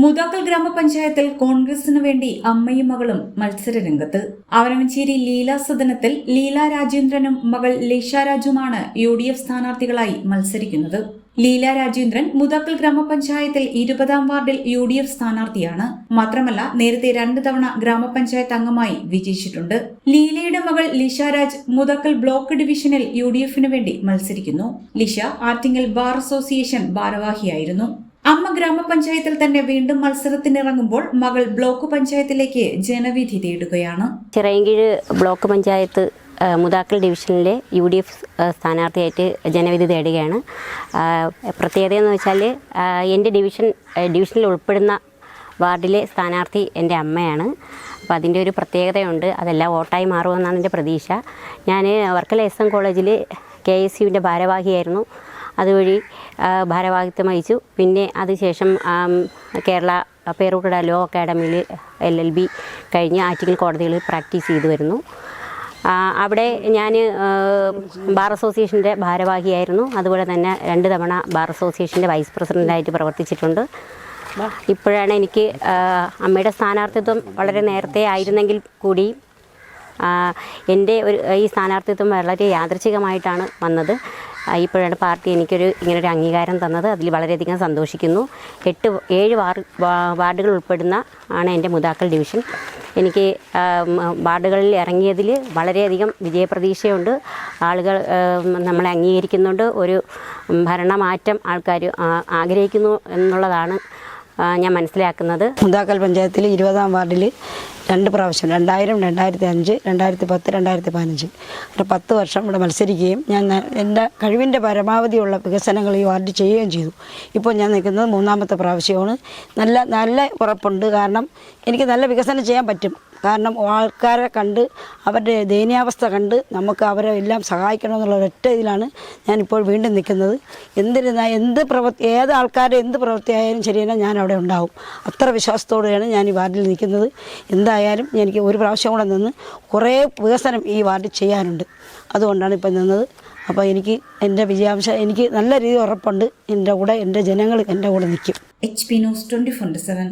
മുതാക്കൽ ഗ്രാമപഞ്ചായത്തിൽ കോൺഗ്രസിന് വേണ്ടി അമ്മയും മകളും മത്സര രംഗത്ത്. അവനവഞ്ചേരി ലീല സദനത്തിൽ ലീല രാജേന്ദ്രനും മകൾ ലീഷ രാജുമാണ് യു ഡി എഫ് സ്ഥാനാർത്ഥികളായി മത്സരിക്കുന്നത്. ലീല രാജേന്ദ്രൻ മുതാക്കൽ ഗ്രാമപഞ്ചായത്തിൽ ഇരുപതാം വാർഡിൽ യു ഡി എഫ് സ്ഥാനാർത്ഥിയാണ്. മാത്രമല്ല നേരത്തെ രണ്ട് തവണ ഗ്രാമപഞ്ചായത്ത് അംഗമായി വിജയിച്ചിട്ടുണ്ട്. ലീലയുടെ മകൾ ലിഷ രാജ് മുതാക്കൽ ബ്ലോക്ക് ഡിവിഷനിൽ യു ഡി എഫിന് വേണ്ടി മത്സരിക്കുന്നു. ലിഷ ആറ്റിങ്ങൽ ബാർ അസോസിയേഷൻ ഭാരവാഹിയായിരുന്നു. അമ്മ ഗ്രാമപഞ്ചായത്തിൽ തന്നെ വീണ്ടും മത്സരത്തിനിറങ്ങുമ്പോൾ മകൾ ബ്ലോക്ക് പഞ്ചായത്തിലേക്ക് ജനവിധി തേടുകയാണ്. ചിറയൻകീഴ് ബ്ലോക്ക് പഞ്ചായത്ത് മുതാക്കൽ ഡിവിഷനിലെ യു ഡി എഫ് സ്ഥാനാർത്ഥിയായിട്ട് ജനവിധി തേടുകയാണ്. പ്രത്യേകത എന്ന് വെച്ചാൽ എന്റെ ഡിവിഷൻ ഡിവിഷനിൽ ഉൾപ്പെടുന്ന വാർഡിലെ സ്ഥാനാർത്ഥി എന്റെ അമ്മയാണ്. അപ്പോൾ അതിന്റെ ഒരു പ്രത്യേകതയുണ്ട്. അതെല്ലാം വോട്ടായി മാറുമെന്നാണ് എന്റെ പ്രതീക്ഷ. ഞാൻ വർക്കല എസ് എം കോളേജിൽ കെ എസ് യുവിന്റെ ഭാരവാഹിയായിരുന്നു. അതുവഴി ഭാരവാഹിത്വം വഹിച്ചു പിന്നെ അതിനുശേഷം കേരള പേരൂട്ടട ലോ അക്കാഡമിയിൽ എൽ എൽ ബി കഴിഞ്ഞ് ആറ്റിങ്ങൽ കോടതികളിൽ പ്രാക്ടീസ് ചെയ്തു വരുന്നു. അവിടെ ഞാൻ ബാർ അസോസിയേഷന്റെ ഭാരവാഹിയായിരുന്നു. അതുപോലെ തന്നെ രണ്ട് തവണ ബാർ അസോസിയേഷന്റെ വൈസ് പ്രസിഡന്റായിട്ട് പ്രവർത്തിച്ചിട്ടുണ്ട്. ഇപ്പോഴാണ് എനിക്ക് അമ്മയുടെ സ്ഥാനാർത്ഥിത്വം വളരെ നേരത്തെ ആയിരുന്നെങ്കിൽ കൂടി എന്റെ ഒരു ഈ സ്ഥാനാർത്ഥിത്വം വളരെ യാദൃച്ഛികമായിട്ടാണ് വന്നത്. ഇപ്പോഴാണ് പാർട്ടി എനിക്കൊരു ഇങ്ങനൊരു അംഗീകാരം തന്നത്. അതിൽ വളരെയധികം സന്തോഷിക്കുന്നു. എട്ട് ഏഴ് വാർഡുകൾ ഉൾപ്പെടുന്ന ആണ് എന്റെ മുതാക്കൽ ഡിവിഷൻ. എനിക്ക് വാർഡുകളിൽ ഇറങ്ങിയതിൽ വളരെയധികം വിജയപ്രതീക്ഷയുണ്ട്. ആളുകൾ നമ്മളെ അംഗീകരിക്കുന്നുണ്ട്. ഒരു ഭരണമാറ്റം ആൾക്കാർ ആഗ്രഹിക്കുന്നു എന്നുള്ളതാണ് ഞാൻ മനസ്സിലാക്കുന്നത്. മുതാക്കൽ പഞ്ചായത്തിൽ ഇരുപതാം വാർഡിൽ രണ്ട് പ്രാവശ്യം രണ്ടായിരം രണ്ടായിരത്തി അഞ്ച് രണ്ടായിരത്തി പത്ത് രണ്ടായിരത്തി പതിനഞ്ച് ഒരു പത്ത് വർഷം ഇവിടെ മത്സരിക്കുകയും ഞാൻ എന്റെ കഴിവിന്റെ പരമാവധിയുള്ള വികസനങ്ങൾ ഈ വാർഡിൽ ചെയ്യുകയും ചെയ്തു. ഇപ്പോൾ ഞാൻ നിൽക്കുന്നത് മൂന്നാമത്തെ പ്രാവശ്യമാണ്. നല്ല നല്ല ഉറപ്പുണ്ട്. കാരണം എനിക്ക് നല്ല വികസനം ചെയ്യാൻ പറ്റും. കാരണം ആൾക്കാരെ കണ്ട് അവരുടെ ദയനീയാവസ്ഥ കണ്ട് നമുക്ക് അവരെ എല്ലാം സഹായിക്കണമെന്നുള്ള ഒരൊറ്റ ഇതിലാണ് ഞാനിപ്പോൾ വീണ്ടും നിൽക്കുന്നത്. എന്തിരുന്ന എന്ത് പ്രവൃത്തി ഏത് ആൾക്കാരുടെ എന്ത് പ്രവൃത്തിയായാലും ശരിയെന്നാൽ ഞാൻ അവിടെ ഉണ്ടാവും. അത്ര വിശ്വാസത്തോടെയാണ് ഞാൻ ഈ വാർഡിൽ നിൽക്കുന്നത്. എന്തായാലും എനിക്ക് ഒരു പ്രാവശ്യം കൂടെ നിന്ന് കുറേ വികസനം ഈ വാർഡിൽ ചെയ്യാനുണ്ട്. അതുകൊണ്ടാണ് ഇപ്പം നിന്നത്. അപ്പോൾ എനിക്ക് എന്റെ വിജയാംശം എനിക്ക് നല്ല രീതിയിൽ ഉറപ്പുണ്ട്. എന്റെ കൂടെ എന്റെ ജനങ്ങൾ എന്റെ കൂടെ നിൽക്കും. H P news twenty four seven